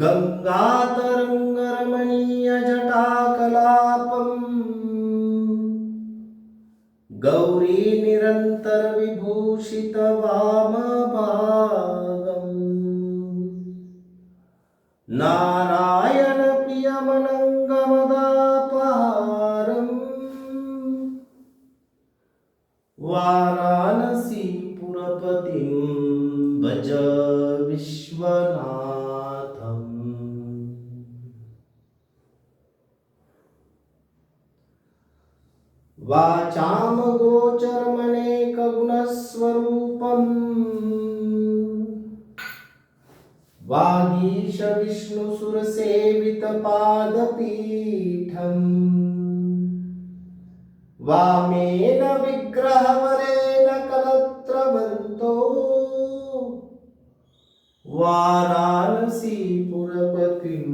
गङ्गातरङ्गरमणीयजटाकलापम् गौरीनिरन्तरविभूषितवामभागम् नारायणप्रियमनङ्गमदापारम् वारा वाचामगोचरमनेकगुणस्वरूपम् वागीशविष्णुसुरसेवितपादपीठम् वामेन विग्रहवरेण कलत्रवन्तो। वाराणसीपुरपतिं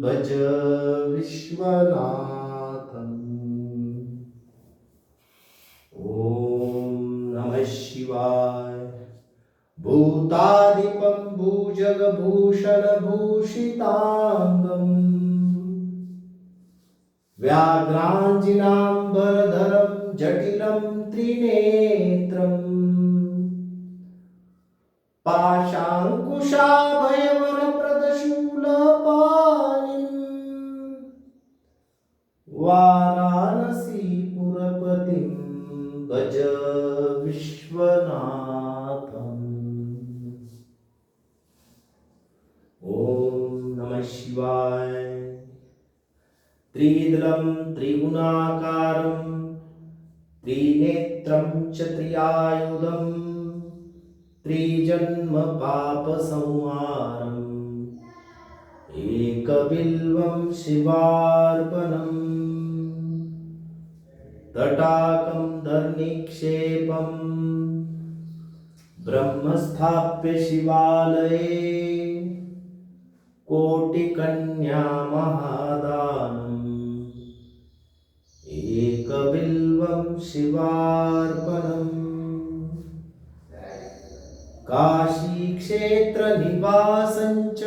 भज विश्वना शिवाय। भूतादिपं भुजगभूषणभूषिताङ्गम्। व्याघ्राञ्जिनाम्बरधरं जटिलं त्रिनेत्रम्। पाशाङ्कुशाभयवरप्रदशूलपाणिम्। वाराणसीपुरपतिं विश्वनाथम्। ॐ नमः शिवाय। त्रिदलं त्रिगुणाकारं त्रिनेत्रं च त्रियायुधं त्रिजन्मपापसंहारम् एकबिल्वं शिवार्पणम्। तटाकं धर्निक्षेपम् ब्रह्मस्थाप्य शिवालये। कोटिकन्यामहादानम् एकबिल्वं शिवार्पणम्। काशीक्षेत्रनिवासञ्च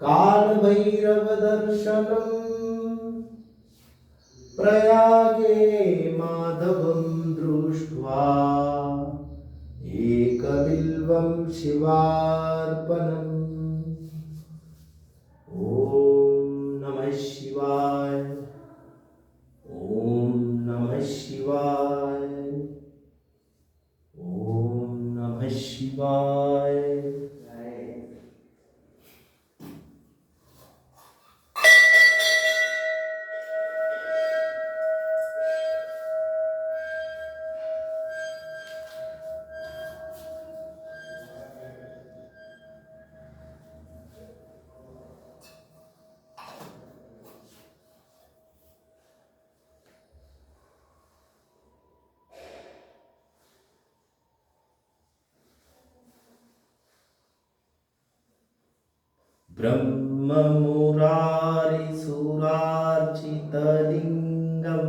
कालभैरवदर्शनम्। प्रयागे माधवं दृष्ट्वा। एकबिल्वं शिवार्पणम्। ॐ नमः शिवाय। ॐ नमः शिवाय। ॐ नमः शिवाय। ब्रह्ममुरारिसुरार्चितलिङ्गं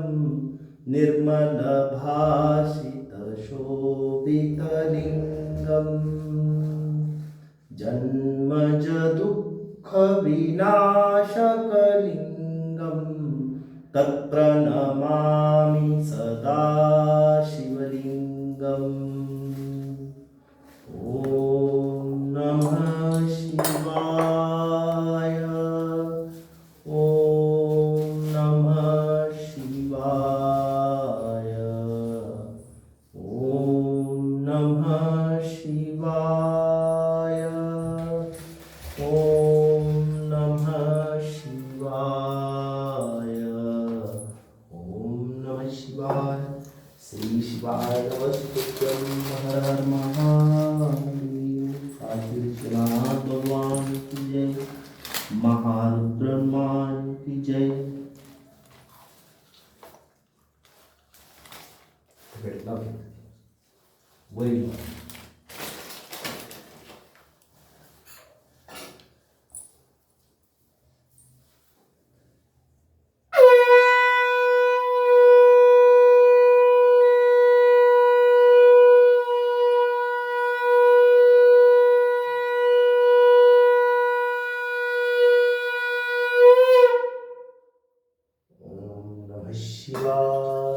निर्मलभाषितशोभितलिङ्गम्। जन्मजदुःखविनाशकलिङ्गं महारुद्र मान की जय। वही ॐ नमः शिवाय